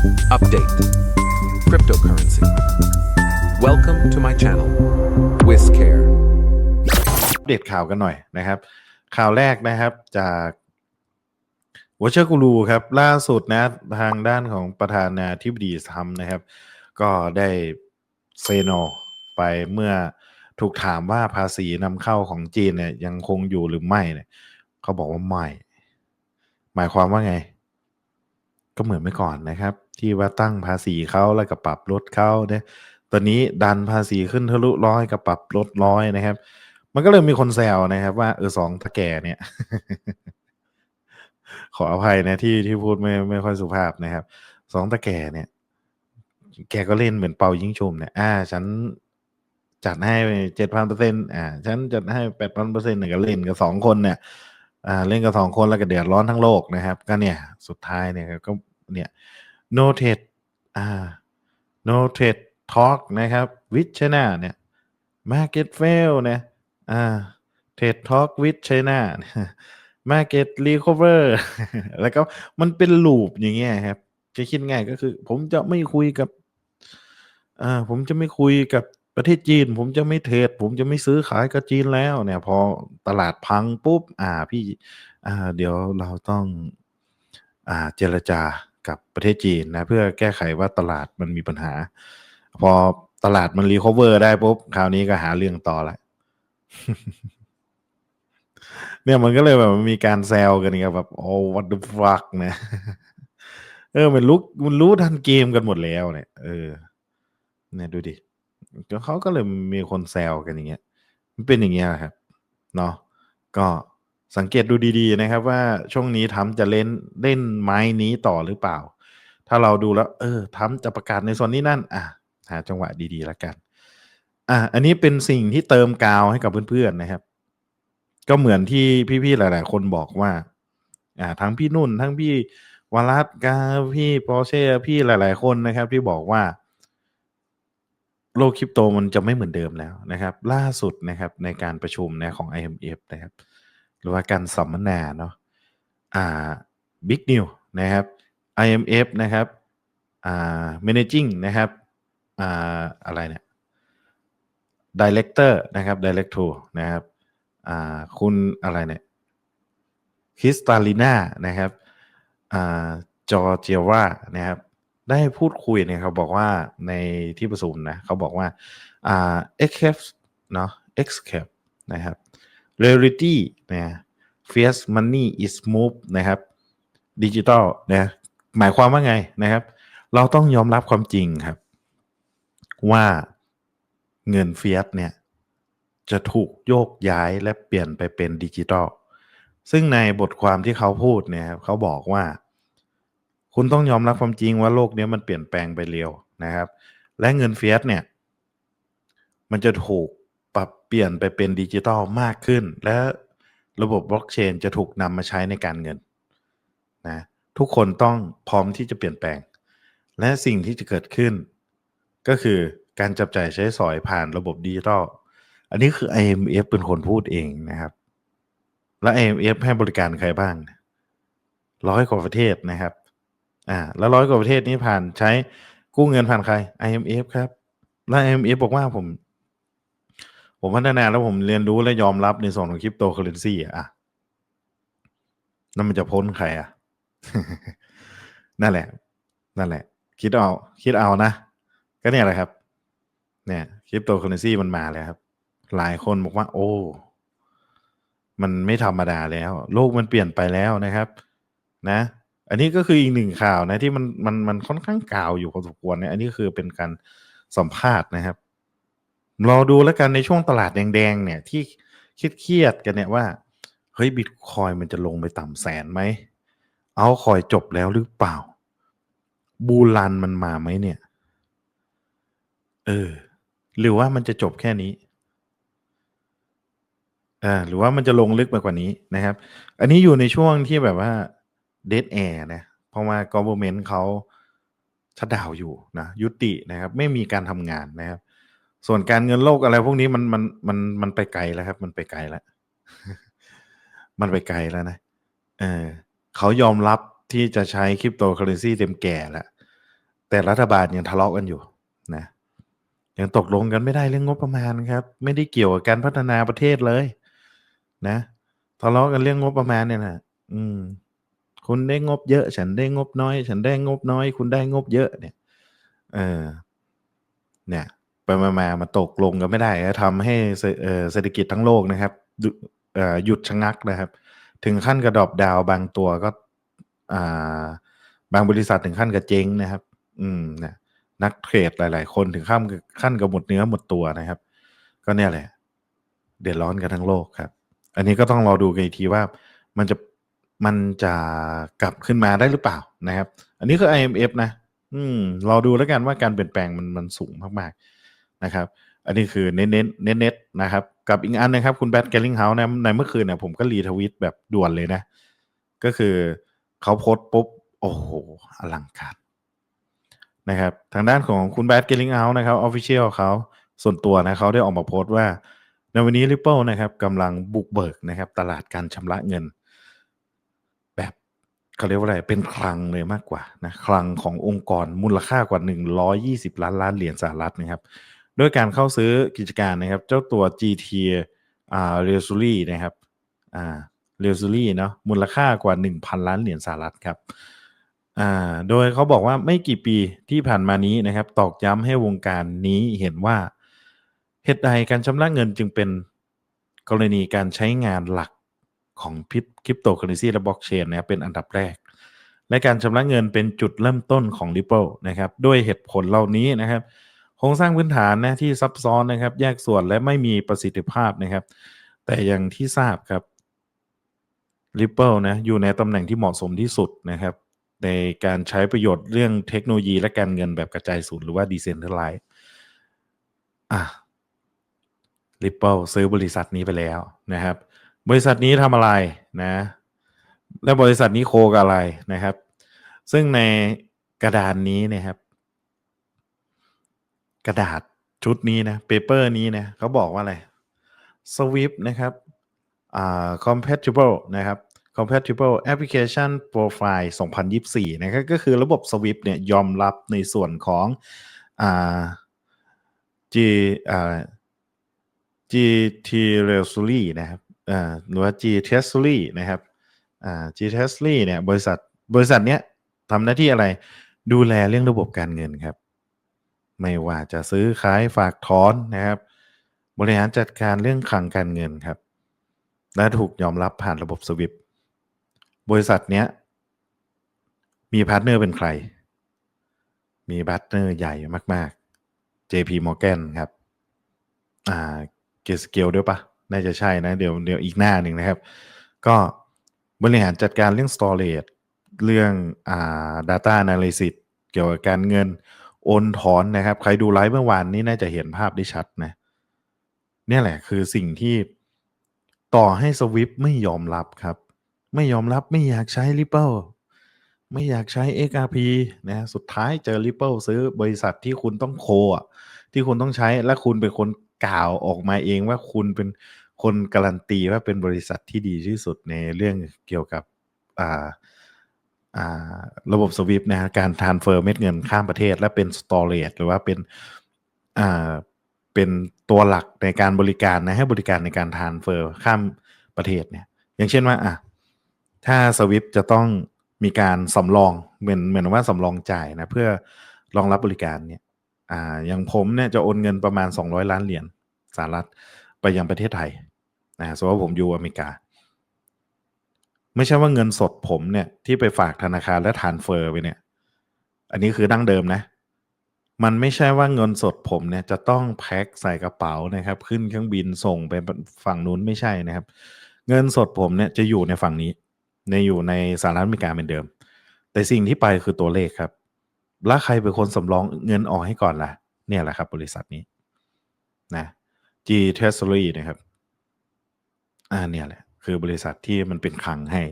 Update Cryptocurrency. Welcome to my channel. WizCare. อัปเดตข่าวกันหน่อยนะครับ ข่าวแรกนะครับจากวอชเชอร์กูรูครับ ล่าสุดนะทางด้านของประธานาธิบดีทรัมป์นะครับ ก็ได้เซโนไปเมื่อถูกถามว่าภาษีนำเข้าของจีนเนี่ยยังคงอยู่หรือไม่เนี่ยเขาบอกว่าไม่ หมายความว่าไง ก็เหมือนเมื่อก่อนนะครับ ที่ว่าตั้งภาษีเขาแล้วก็ปรับลดเขาเนี่ยตอนนี้ดันภาษีขึ้นทะลุร้อยกับปรับลดร้อยนะครับ มันก็เลยมีคนแซวนะครับ ว่าเออสองตะแก่เนี่ย ขออภัยนะที่ที่พูดไม่ไม่ค่อยสุภาพนะครับสองตะแก่เนี่ย แกก็เล่นเหมือนเป่ายิงชุมเนี่ยอ่า ฉันจัดให้เจ็ดพันเปอร์เซ็นต์อ่า ฉันจัดให้แปดพันเปอร์เซ็นต์เนี่ยก็เล่นกับสองคนเนี่ย อ่า เล่นกับสองคนแล้วก็เดือดร้อนทั้งโลกนะครับ ก็เนี่ย สุดท้ายเนี่ยก็ เนี่ย no trade อ่า no trade talk นะครับ with China เนี่ย market fail เนี่ยอ่า trade talk with China market recover แล้วก็มันเป็นลูปอย่างเงี้ยครับ จะคิดง่ายก็คือ ผมจะไม่คุยกับอ่าผมจะไม่คุยกับประเทศจีน ผมจะไม่เทรดผมจะไม่ซื้อขายกับจีนแล้วเนี่ย พอตลาดพังปุ๊บ อ่าพี่ อ่า เดี๋ยวเราต้อง อ่าเจรจา กับประเทศจีนนะเพื่อแก้ไขว่าตลาดมันมีปัญหา พอตลาดมัน recover ได้ปุ๊บคราวนี้ก็หาเรื่องต่อแล้วเนี่ยมันก็เลยแบบมีการแซวกันไงแบบโอ้ what the fuck นะเออมันรู้มันรู้ทันเกมกันหมดแล้วเนี่ยเออเนี่ยดูดิเขาก็เลยมีคนแซวกันอย่างเงี้ย มันเป็นอย่างเงี้ยครับ เนาะก็ สังเกตดูดีๆนะครับว่าช่วงนี้ทรัมป์จะเล่นเล่นไม้นี้ต่อหรือเปล่า ถ้าเราดูแล้ว เออทรัมป์จะประกาศในส่วนนี้นั่น อะหาจังหวะดีๆแล้วกัน อะอันนี้เป็นสิ่งที่เติมกาวให้กับเพื่อนๆนะครับ ก็เหมือนที่พี่ๆหลาย ๆ คนบอกว่า อ่า ทั้งพี่นุ่น ทั้งพี่วรัตกับพี่ปอเช่พี่หลาย ๆ คนนะครับ ที่บอกว่า โลกคริปโตมันจะไม่เหมือนเดิมแล้วนะครับ ล่าสุดนะครับในการประชุมนะของ IMF นะครับ หรือว่าการสัมมนาเนาะอ่า Big New นะครับ IMF นะครับอ่า Managing นะครับอ่าอะไรเนี่ย Director นะครับ Director นะครับอ่าคุณอะไรเนี่ยคริสตาลิน่านะครับอ่าจอร์เจียวานะครับ ได้พูดคุยเนี่ยเขาบอกว่าในที่ประชุมนะเขาบอกว่าอ่า XCAP เนาะ XCAP นะครับ Reality นะ Fierce Money is Move นะครับดิจิตอลนะหมายความว่าไงนะครับ เราต้องยอมรับความจริงครับ ว่าเงินเฟียสเนี่ยจะถูกโยกย้ายและเปลี่ยนไปเป็นดิจิตอลซึ่งในบทความที่เขาพูดเนี่ยครับเขาบอกว่า คุณต้องยอมรับความจริงว่าโลกนี้มันเปลี่ยนแปลงไปเร็วนะครับ และเงินเฟียสเนี่ย มันจะถูก เปลี่ยนไปเป็นดิจิตอลมากขึ้น และระบบบล็อกเชนจะถูกนำมาใช้ในการเงินนะทุกคนต้องพร้อมที่จะเปลี่ยนแปลง และสิ่งที่จะเกิดขึ้น ก็คือการจับจ่ายใช้สอยผ่านระบบดิจิตอลอันนี้คือ IMF เป็นคนพูดเองนะครับ และ IMF ให้บริการใครบ้างร้อยกว่าประเทศนะครับอ่าแล้วร้อยกว่าประเทศนี้ผ่านใช้กู้เงินผ่านใคร IMF ครับ และ IMF บอกว่าผม ผมพัฒนาแล้วผมเรียนรู้และยอมรับในส่วนของคริปโตเคอเรนซีอะนั่นมันจะพ้นใครอะ นั่นแหละ นั่นแหละ คิดเอา คิดเอานะ ก็เนี่ยแหละครับ เนี่ยคริปโตเคอเรนซีมันมาแล้วครับ หลายคนบอกว่า โอ้ มันไม่ธรรมดาแล้ว โลกมันเปลี่ยนไปแล้วนะครับ นะ อันนี้ก็คืออีกหนึ่งข่าวนะ ที่มันมันมันค่อนข้างกล่าวอยู่พอสมควรเนี่ยอันนี้คือเป็นการสัมภาษณ์นะครับ เรอดูแล้วกันในช่วงตลาดแดงๆเนี่ยที่เครียดๆกันเนี่ยว่าเฮ้ยบิตคอยมันจะลงไปต่ำแสนไหมเอาคอยจบแล้วหรือเปล่า บูลันมันมาไหมเนี่ย เออ หรือว่ามันจะจบแค่นี้อ่าหรือว่ามันจะลงลึกไปกว่านี้นะครับ อันนี้อยู่ในช่วงที่แบบว่าเด a แอร์นะเพราะว่า government เขาชัดดาวอยู่นะยุตินะครับ ไม่มีการทำงานนะครับ ส่วนการเงินโลกอะไรพวกนี้มันมันมันมันไปไกลแล้วครับ มันไปไกลแล้ว มันไปไกลแล้วนะ เออเขายอมรับที่จะใช้คริปโตเคอเรนซีเต็มแก่แล้ว แต่รัฐบาลยังทะเลาะกันอยู่นะยังตกลงกันไม่ได้เรื่องงบประมาณครับ ไม่ได้เกี่ยวกับการพัฒนาประเทศเลย นะทะเลาะกันเรื่องงบประมาณเนี่ยนะอืม คุณได้งบเยอะ ฉันได้งบน้อย ฉันได้งบน้อย คุณได้งบเยอะเนี่ย เออ เนี่ย ไปมามามาตกลงกันไม่ได้ทำให้เศรษฐกิจทั้งโลกนะครับหยุดชะงักนะครับ ถึงขั้นกระดอบดาวบางตัวก็บางบริษัทถึงขั้นกับเจ๊งนะครับ อืมนะนักเทรดหลาย ๆ คนถึงขั้นขั้นกับหมดเนื้อหมดตัวนะครับ ก็เนี่ยแหละ เดือดร้อนกันทั้งโลกครับ อันนี้ก็ต้องรอดูกันอีกทีว่ามันจะมันจะกลับขึ้นมาได้หรือเปล่านะครับ อันนี้คือ IMF นะ อืมรอดูแล้วกันว่าการเปลี่ยนแปลงมันมันสูงมาก ๆ นะครับ อันนี้คือเน้นเน้นเน้นเน้นๆนะครับ กับอีกอันนะครับ คุณแบทแกลลิงเฮาส์นในเมื่อคืนเนี่ยผมก็รีทวิตแบบด่วนเลยนะ ก็คือเขาโพสต์ปุ๊บ โอ้โห อลังการนะครับ ทางด้านของคุณแบทเกลลิงเฮาส์นะครับออฟฟิเชียลเขาส่วนตัวนะเขาได้ออกมาโพสต์ว่า ในวันนี้ Ripple นะครับกำลังบุกเบิกนะครับ ตลาดการชำระเงิน แบบเขาเรียกว่าอะไร เป็นคลังเลยมากกว่านะคลังขององค์กรมูลค่ากว่า 120 ล้านล้านเหรียญสหรัฐนะครับ ด้วยการเข้าซื้อกิจการนะครับ เจ้าตัว GT อ่า r e s u l y นะครับอ่า r e s u l y เนาะมูลค่ากว่า 1,000 ล้านเหรียญสหรัฐครับอ่าโดยเขาบอกว่าไม่กี่ปีที่ผ่านมานี้นะครับ ตอกย้ำให้วงการนี้เห็นว่าเหตุใดการชำระเงินจึงเป็นกรณีการใช้งานหลักของคริปโตเคอเรนซีและบล็อกเชนนะครับเป็นอันดับแรก และการชำระเงินเป็นจุดเริ่มต้นของ Ripple นะครับ ด้วยเหตุผลเหล่านี้นะครับ โครงสร้างพื้นฐานนะที่ซับซ้อนนะครับ แยกส่วนและไม่มีประสิทธิภาพนะครับ แต่อย่างที่ทราบครับ Ripple นะอยู่ในตำแหน่งที่เหมาะสมที่สุดนะครับ ในการใช้ประโยชน์เรื่องเทคโนโลยีและการเงินแบบกระจายศูนย์หรือว่า Decentralized อะ Ripple ซื้อบริษัทนี้ไปแล้วนะครับ บริษัทนี้ทำอะไรนะ และบริษัทนี้โคกับอะไรนะครับ ซึ่งในกระดานนี้นะครับ ระดาษชุดนี้นะเปเปอร์นี้นะเขาบอกว่าอะไร Swift นะครับอ่า compatible นะครับ compatible application profile 2024 นะครับก็คือระบบ Swift เนี่ยยอมรับในส่วนของอ่า G อ่า GT r e s u l y นะครับอ่าหรือว่า G t e s l y นะครับอ่า G t e s l y เนี่ยบริษัทบริษัทเนี้ยทำหน้าที่อะไรดูแลเรื่องระบบการเงินครับ ไม่ว่าจะซื้อขายฝากถอนนะครับ บริหารจัดการเรื่องคลังการเงินครับ และถูกยอมรับผ่านระบบสวิปบริษัทเนี้ยมีพาร์ทเนอร์เป็นใคร มีพาร์ทเนอร์ใหญ่มาก ๆ JP Morgan ครับ อ่า เกสเกลด้วยปะน่าจะใช่นะ เดี๋ยวเดี๋ยวอีกหน้าหนึ่งนะครับ ก็บริหารจัดการเรื่อง storage เรื่องอ่า data analysis เกี่ยวกับการเงิน โอนถอนนะครับ ใครดูไลฟ์เมื่อวานนี้น่าจะเห็นภาพได้ชัดนะ เนี่ยแหละคือสิ่งที่ต่อให้ Swift ไม่ยอมรับครับ ไม่ยอมรับไม่อยากใช้ Ripple ไม่อยากใช้ XRP นะสุดท้ายเจอ Ripple ซื้อบริษัทที่คุณต้องโคอะที่คุณต้องใช้และคุณเป็นคนกล่าวออกมาเองว่าคุณเป็นคนการันตีว่าเป็นบริษัทที่ดีที่สุดในเรื่องเกี่ยวกับอ่า ระบบ Swift นะฮะการทานเฟอร์เม็ดเงินข้ามประเทศ และเป็น storage หรือว่าเป็นเป็นตัวหลักในการบริการนะให้บริการในการทานเฟอร์ข้ามประเทศเนี่ย อย่างเช่นว่าอะถ้า Swift จะต้องมีการสำรองเหมือนเหมือนว่าสำรองจ่ายนะเพื่อรองรับบริการเนี่ยอ่าอย่างผมเนี่ยจะโอนเงินประมาณ 200 ล้านเหรียญสหรัฐไปยังประเทศไทยนะสมมติว่าผมอยู่อเมริกา ไม่ใช่ว่าเงินสดผมเนี่ยที่ไปฝากธนาคารและทานเฟอร์ไปเนี่ย อันนี้คือดั้งเดิมนะ มันไม่ใช่ว่าเงินสดผมเนี่ยจะต้องแพ็คใส่กระเป๋านะครับ ขึ้นเครื่องบินส่งไปฝั่งนู้นไม่ใช่นะครับ เงินสดผมเนี่ยจะอยู่ในฝั่งนี้ ในอยู่ในสหรัฐอเมริกาเหมือนเดิม แต่สิ่งที่ไปคือตัวเลขครับ แล้วใครเป็นคนสำรองเงินออกให้ก่อนล่ะ เนี่ยแหละครับ บริษัทนี้นะ G Treasury นะครับ อ่าเนี่ยแหละ คือบริษัทที่มันเป็นคลังให้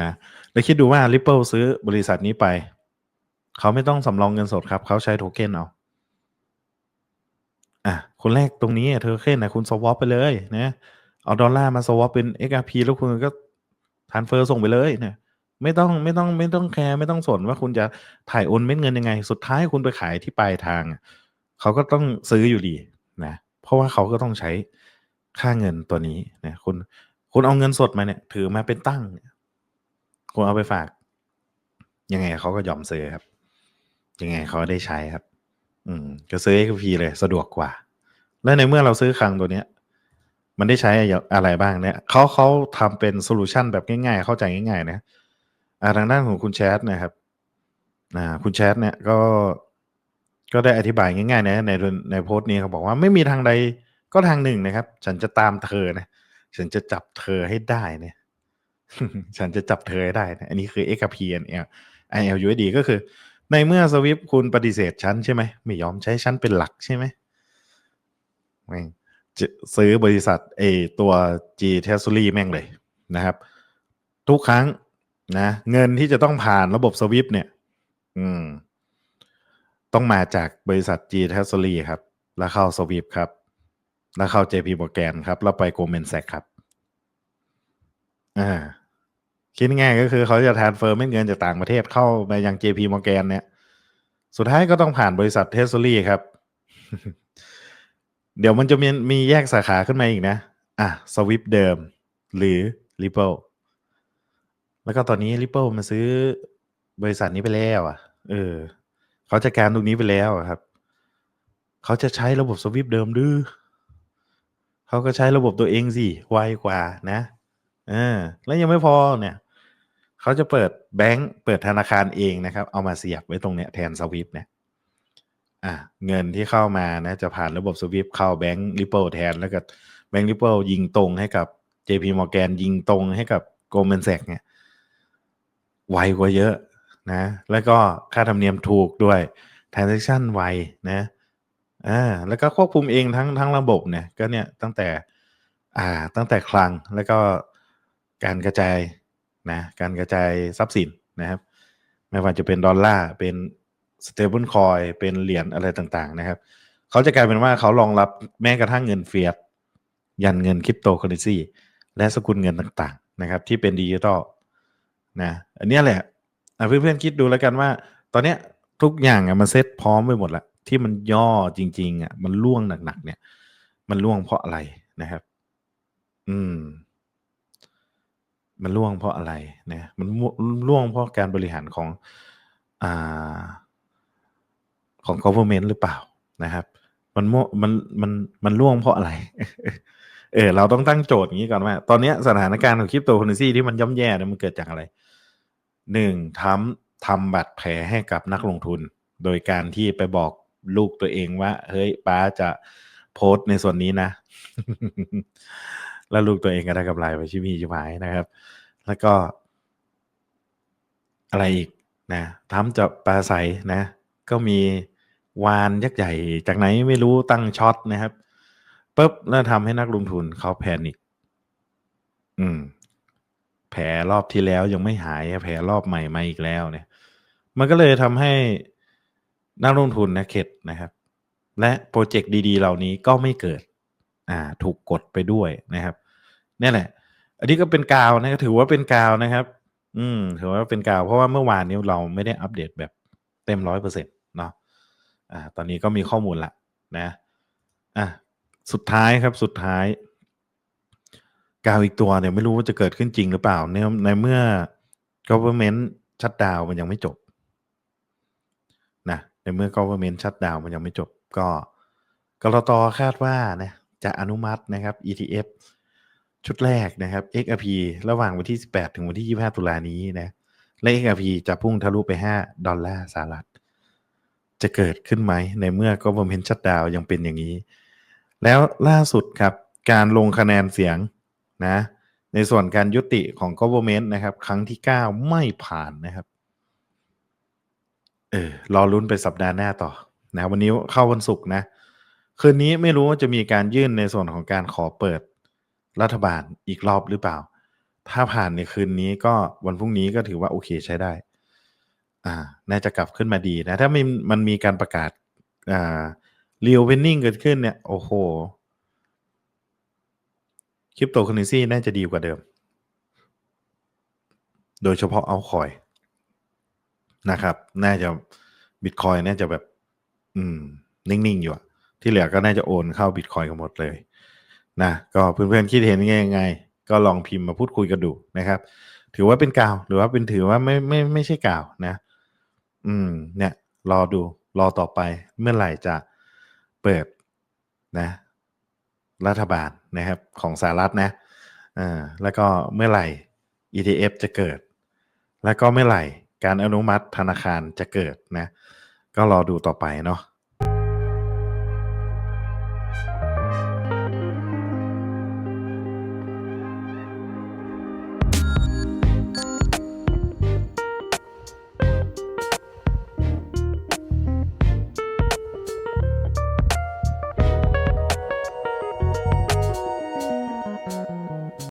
นะแล้วคิดดูว่า Ripple ซื้อบริษัทนี้ไป เขาไม่ต้องสำรองเงินสดครับ เขาใช้โทเค็นเอาอะคนแรกตรงนี้โทเค็นนะคุณสวอปไปเลยนะเอาดอลลาร์มาสวอปเป็น XRP แล้วคุณก็ทานเฟอร์ส่งไปเลยเนี่ยไม่ต้องไม่ต้องไม่ต้องแคร์ไม่ต้องสนว่าคุณจะถ่ายโอนเม็ดเงินยังไง สุดท้ายคุณไปขายที่ปลายทาง เขาก็ต้องซื้ออยู่ดีนะเพราะว่าเขาก็ต้องใช้ค่าเงินตัวนี้นะคุณ คุณเอาเงินสดมาเนี่ย ถือมาเป็นตั้งคุณเอาไปฝาก ยังไงเขาก็ยอมซื้อครับ ยังไงเขาได้ใช้ครับ อืมก็ซื้อ XP เลยสะดวกกว่า และในเมื่อเราซื้อคลังตัวเนี้ย มันได้ใช้อะไรบ้างเนี่ยเขาเขาทำเป็นโซลูชันแบบง่าย ๆ เข้าใจง่าย ๆ นะอ่าทางด้านของคุณแชทนะครับอ่าคุณแชทเนี่ยก็ก็ได้อธิบายง่ายๆนะในในโพสต์นี้เขาบอกว่าไม่มีทางใดก็ทางหนึ่งนะครับ ฉันจะตามเธอนะ ฉันจะจับเธอให้ได้เนี่ย ฉันจะจับเธอให้ได้นะอันนี้คือ XP NL ILUSD ก็คือ ในเมื่อสวิฟคุณปฏิเสธฉันใช่ไหม ไม่ยอมใช้ฉันเป็นหลักใช่ไหมแม่งซื้อบริษัทเอตัว G t e s l y แม่งเลยนะครับ ทุกครั้งนะเงินที่จะต้องผ่านระบบสวิฟเนี่ย อืม ต้องมาจากบริษัท G t e s l y ครับ แล้วเข้าสวิฟครับ แล้วเข้า JP Morgan ครับแล้วไป Goldman Sachs ครับอ่าคิดง่ายก็คือเขาจะทานเฟอร์เม็ดเงินจากต่างประเทศเข้ามายัง JP Morgan เนี่ย สุดท้ายก็ต้องผ่านบริษัทเทส l รีครับ เดี๋ยวมันจะมีมีแยกสาขาขึ้นมาอีกนะ อะสวิ t เดิม หรือ Ripple แล้วก็ตอนนี้ Ripple มาซื้อบริษัทนี้ไปแล้ว อะ เออเขาจัดการตรงนี้ไปแล้วครับ เขาจะใช้ระบบสวิ t เดิมดื้อ เขาก็ใช้ระบบตัวเองสิไวกว่านะเออแล้วยังไม่พอเนี่ยเขาจะเปิดแบงก์เปิดธนาคารเองนะครับ เอามาเสียบไว้ตรงเนี้ยแทนสวิฟเนี่ยอะเงินที่เข้ามานะจะผ่านระบบสวิฟเข้าแบงก์ริปเปิลแทน แล้วก็แบงก์ริปเปิลยิงตรงให้กับ JP Morgan ยิงตรงให้กับ Goldman Sachs เนี่ยไวกว่าเยอะนะ แล้วก็ค่าธรรมเนียมถูกด้วย transaction ไวนะ อ่าแล้วก็ควบคุมเองทั้งทั้งระบบเนี่ยก็เนี่ยตั้งแต่อ่าตั้งแต่คลังแล้วก็การกระจายนะการกระจายทรัพย์สินนะครับไม่ว่าจะเป็นดอลลาร์เป็น stable coin เป็นเหรียญอะไรต่างๆนะครับเขาจะกลายเป็นว่าเขารองรับแม้กระทั่งเงินเฟียสยันเงินคริปโตเคอเรนซีและสกุลเงินต่างๆนะครับที่เป็นดิจิตอลนะอันนี้แหละเพื่อนๆคิดดูแล้วกันว่า ตอนเนี้ยทุกอย่างมันเซ็ตพร้อมไปหมดแล้ว ที่มันย่อจริง ๆอะมันล่วงหนักๆเนี่ย มันล่วงเพราะอะไรนะครับ อืม มันล่วงเพราะอะไรนะมันล่วงเพราะการบริหารของอ่าของ government หรือเปล่านะครับ มันมมันมันมันล่วงเพราะอะไร เออ เราต้องตั้งโจทย์อย่างนี้ก่อนว่า ตอนนี้สถานการณ์ของคริปโตเคอเรนซีที่มันย่ำแย่เนี่ยมันเกิดจากอะไรหนึ่งทำทำบัตรแผลให้กับนักลงทุน โดยการที่ไปบอก ลูกตัวเองว่า เฮ้ยป้าจะโพสต์ในส่วนนี้นะ แล้วลูกตัวเองก็ได้กำไรไปชิมีชิบหายนะครับ แล้วก็ อะไรอีกนะทำจะปลาใสนะ ก็มีวานยักษ์ใหญ่ จากไหนไม่รู้ตั้งช็อตนะครับปุ๊บแล้วทำให้นักลงทุนเขาแพนิคอืม แผลรอบที่แล้วยังไม่หาย แผลรอบใหม่มาอีกแล้วเนี่ย มันก็เลยทำให้ นักลงทุนนะเข็ดนะครับ และโปรเจกต์ดี ๆ เหล่านี้ก็ไม่เกิดอ่าถูกกดไปด้วยนะครับนี่แหละ อันนี้ก็เป็นกาวนะถือว่าเป็นกาวนะครับ อืม ถือว่าเป็นกาว เพราะว่าเมื่อวานนี้เราไม่ได้อัปเดตแบบเต็มร้อยเปอร์เซ็นต์เนาะอ่า ตอนนี้ก็มีข้อมูลละนะ อะสุดท้ายครับสุดท้าย กาวอีกตัวเนี่ยไม่รู้ว่าจะเกิดขึ้นจริงหรือเปล่าในในเมื่อ government ชัดดาวมันยังไม่จบ ในเมื่อ government ชัดดาวมันยังไม่จบก็กรตคาดว่านะจะอนุมัตินะครับ ETF ชุดแรกนะครับ XRP ระหว่างวันที่ 18 ถึงวันที่ 25 ตุลานี้นะและ XRP จะพุ่งทะลุไป 5 ดอลลาร์สหรัฐ จะเกิดขึ้นไหม ในเมื่อ government ชัดดาวยังเป็นอย่างนี้ แล้วล่าสุดครับ การลงคะแนนเสียงนะในส่วนการยุติของ government นะครับ ครั้งที่ 9 ไม่ผ่านนะครับ เออรอลุ้นไปสัปดาห์หน้าต่อนะวันนี้เข้าวันศุกร์นะ คืนนี้ไม่รู้ว่าจะมีการยื่นในส่วนของการขอเปิดรัฐบาลอีกรอบหรือเปล่า ถ้าผ่านในคืนนี้ก็วันพรุ่งนี้ก็ถือว่าโอเคใช้ได้ อ่า น่าจะกลับขึ้นมาดีนะ ถ้ามันมันมีการประกาศอ่าเรียวเวนนิ่งเกิดขึ้นเนี่ย โอ้โหคริปโตเคอเรนซีน่าจะดีกว่าเดิม โดยเฉพาะเอาคอย นะครับ น่าจะบิตคอยน่าจะแบบ อืม นิ่ง ๆ อยู่ที่เหลือก็น่าจะโอนเข้าบิตคอยกันหมดเลยนะก็เพื่อนๆคิดเห็นยังไง ก็ลองพิมพ์มาพูดคุยกันดูนะครับ ถือว่าเป็นกาวหรือว่าเป็นถือว่าไม่ไม่ไม่ใช่กาวนะ อืม เนี่ย รอดูรอต่อไปเมื่อไหร่จะเปิดนะ รัฐบาลนะครับของสหรัฐนะอ่าแล้วก็เมื่อไหร่ ETF จะเกิด แล้วก็เมื่อไหร่ การอนุมัติธนาคารจะเกิดนะ ก็รอดูต่อไปเนาะ